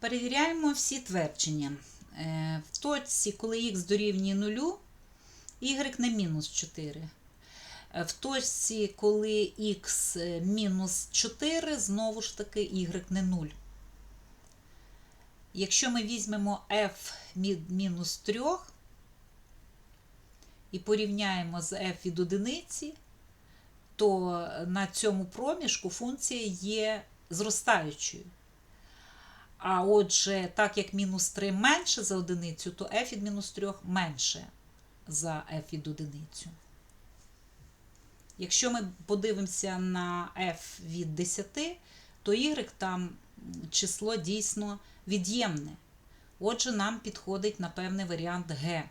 Перевіряємо всі твердження. Е, В точці, коли х дорівнює 0, y не мінус 4. Е, В точці, коли х мінус 4, знову ж таки y не 0. Якщо ми візьмемо f від мінус 3 і порівняємо з f від одиниці, то на цьому проміжку функція є зростаючою. А отже, так як мінус 3 менше за одиницю, то f від мінус 3 менше за f від одиницю. Якщо ми подивимося на f від 10, то y там число дійсно від'ємне. Отже, нам підходить, напевне, варіант Г.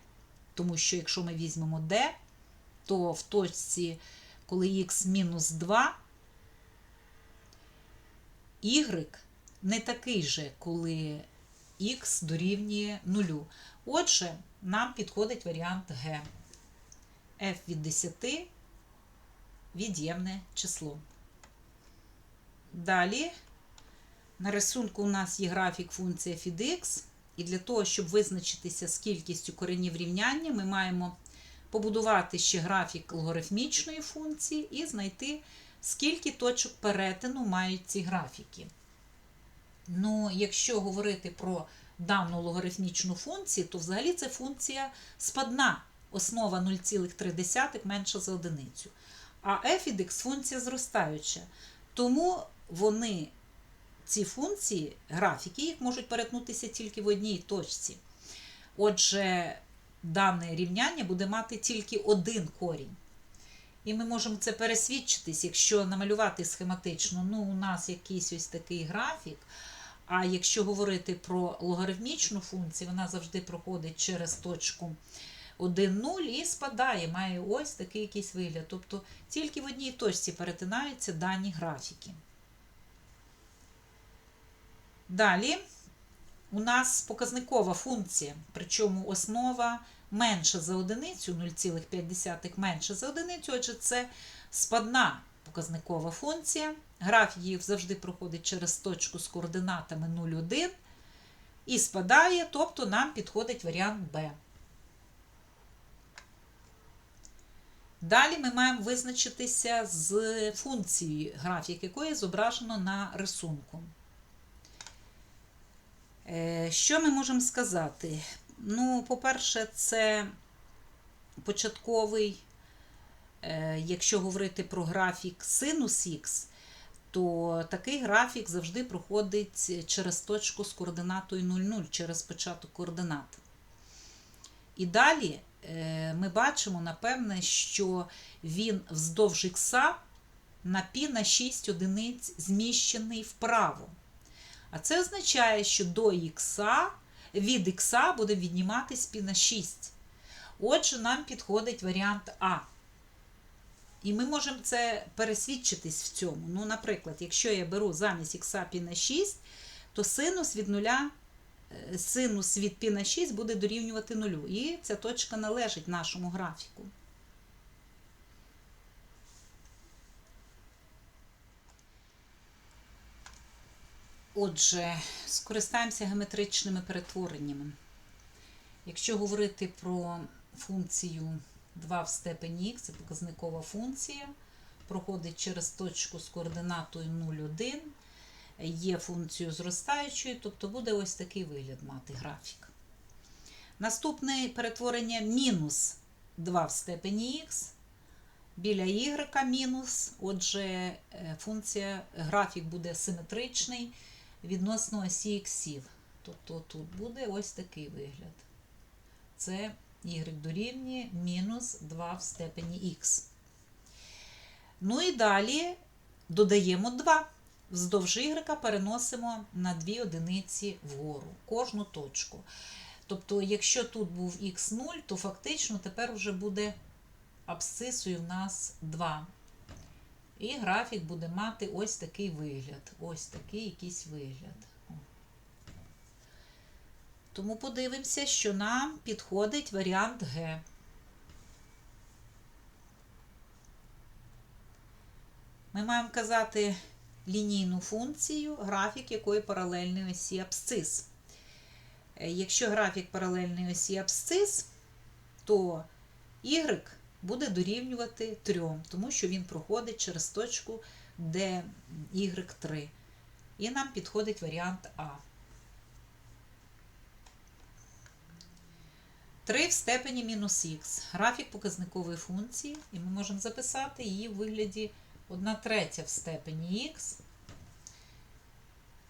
Тому що якщо ми візьмемо D, то в точці, коли х мінус 2, y не такий же, коли х дорівнює 0. Отже, нам підходить варіант Г. f від 10 від'ємне число. Далі, на рисунку у нас є графік функції f від x, і для того, щоб визначитися з кількістю коренів рівняння, ми маємо побудувати ще графік логарифмічної функції і знайти, скільки точок перетину мають ці графіки. Ну, якщо говорити про дану логарифмічну функцію, то взагалі це функція спадна, основа 0,3 менша за одиницю. А f x функція зростаюча. Тому вони, ці функції, графіки, їх можуть перетнутися тільки в одній точці. Отже, дане рівняння буде мати тільки один корінь. І ми можемо це пересвідчитись, якщо намалювати схематично, ну, у нас якийсь ось такий графік. А якщо говорити про логарифмічну функцію, вона завжди проходить через точку 1, 0 і спадає, має ось такий якийсь вигляд. Тобто тільки в одній точці перетинаються дані графіки. Далі у нас показникова функція, причому основа менша за одиницю, 0,5 менше за одиницю, отже, це спадна показникова функція. Графік її завжди проходить через точку з координатами 0,1 і спадає, тобто нам підходить варіант Б. Далі ми маємо визначитися з функцією, графік якої зображено на рисунку. Е, Що ми можемо сказати? Ну, по-перше, це початковий, якщо говорити про графік синус х, то такий графік завжди проходить через точку з координатою 0,0, через початок координат. І далі е, ми бачимо, напевне, що він вздовж х на пі на 6 одиниць зміщений вправо. А це означає, що до х від х буде відніматись пі на 6. Отже, нам підходить варіант А. І ми можемо це пересвідчитись в цьому. Ну, наприклад, якщо я беру замість х пі на 6, то синус від 0, синус від пі на 6 буде дорівнювати 0. І ця точка належить нашому графіку. Отже, скористаємося геометричними перетвореннями. Якщо говорити про функцію 2 в степені х, це показникова функція, проходить через точку з координатою 0,1, є функцією зростаючою, тобто буде ось такий вигляд мати графік. Наступне перетворення мінус 2 в степені х. Біля y мінус, отже, функція, графік буде симетричний відносно осі іксів. Тобто тут буде ось такий вигляд. Це y дорівнює мінус 2 в степені х. Ну і далі додаємо 2. Вздовж y переносимо на 2 одиниці вгору, кожну точку. Тобто, якщо тут був х0, то фактично тепер вже буде абсцисою в нас 2. І графік буде мати ось такий вигляд. Ось такий якийсь вигляд. Тому подивимося, що нам підходить варіант Г. Ми маємо казати лінійну функцію, графік якої паралельної осі абсцис. Е, Якщо графік паралельної осі абсцис, то y буде дорівнювати 3, тому що він проходить через точку, де y3. І нам підходить варіант А. 3 в степені мінус х. Графік показникової функції, і ми можемо записати її в вигляді 1 третя в степені х.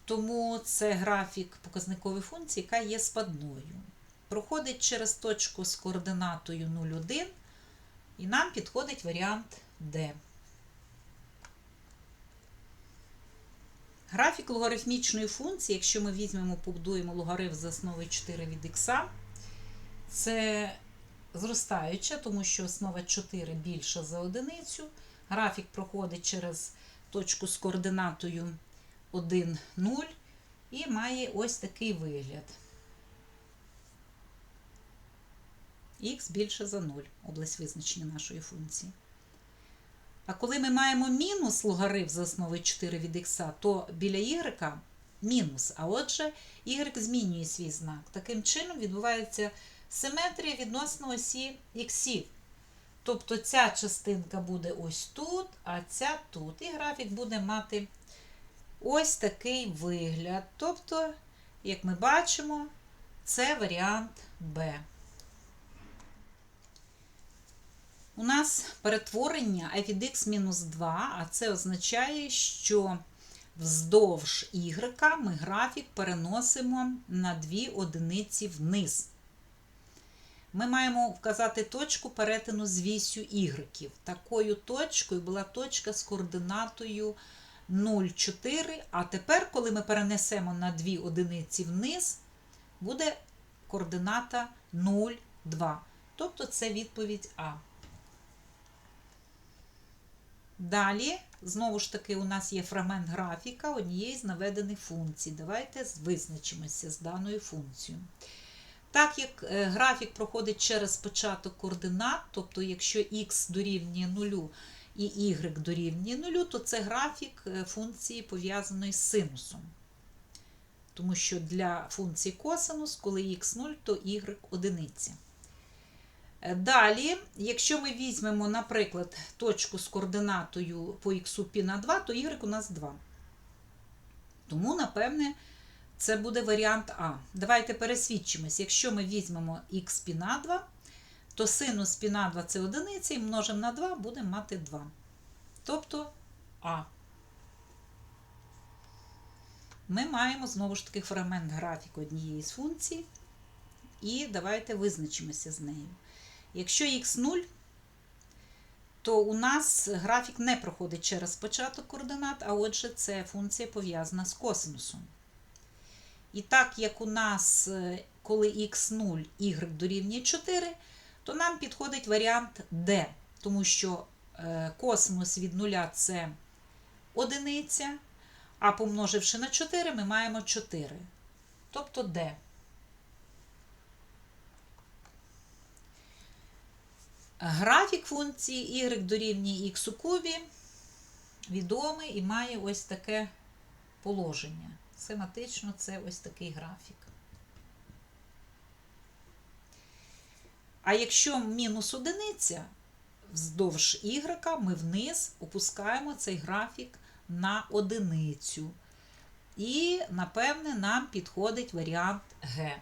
Тому це графік показникової функції, яка є спадною. Проходить через точку з координатою 0,1, і нам підходить варіант D. Графік логарифмічної функції, якщо ми візьмемо, побудуємо логарифм з основи 4 від х, це зростаюча, тому що основа 4 більша за одиницю. Графік проходить через точку з координатою 1, 0 і має ось такий вигляд. Х більше за 0, область визначення нашої функції. А коли ми маємо мінус логарифм за основою 4 від х, то біля y мінус. А отже, y змінює свій знак. Таким чином відбувається симетрія відносно осі х. Тобто ця частинка буде ось тут, а ця тут. І графік буде мати ось такий вигляд. Тобто, як ми бачимо, це варіант Б. У нас перетворення f від x мінус 2, а це означає, що вздовж y ми графік переносимо на 2 одиниці вниз. Ми маємо вказати точку перетину з вісю y. Такою точкою була точка з координатою 0,4. А тепер, коли ми перенесемо на 2 одиниці вниз, буде координата 0,2. Тобто це відповідь А. Далі, знову ж таки, у нас є фрагмент графіка однієї з наведених функцій. Давайте визначимося з даною функцією. Так як е, графік проходить через початок координат, тобто, якщо х дорівнює 0 і y дорівнює 0, то це графік е, функції пов'язаної з синусом. Тому що для функції косинус, коли х 0, то y одиниця. Е, Далі, якщо ми візьмемо, наприклад, точку з координатою по х π на 2, то y у нас 2. Тому, напевне, це буде варіант А. Давайте пересвідчимось. Якщо ми візьмемо х π на 2, то синус π на 2 це одиниця, і множимо на 2, будемо мати 2. Тобто А. Ми маємо знову ж таки фрагмент графіку однієї з функцій. І давайте визначимося з нею. Якщо х 0, то у нас графік не проходить через початок координат, а отже, це функція пов'язана з косинусом. І так як у нас, е, коли х0, y дорівнює 4, то нам підходить варіант D, тому що е, косинус від 0 це одиниця, а помноживши на 4, ми маємо 4. Тобто D. Графік функції y дорівнює х у кубі відомий і має ось таке положення. Схематично це ось такий графік. А якщо мінус одиниця вздовж y, ми вниз опускаємо цей графік на одиницю. І, напевне, нам підходить варіант Г.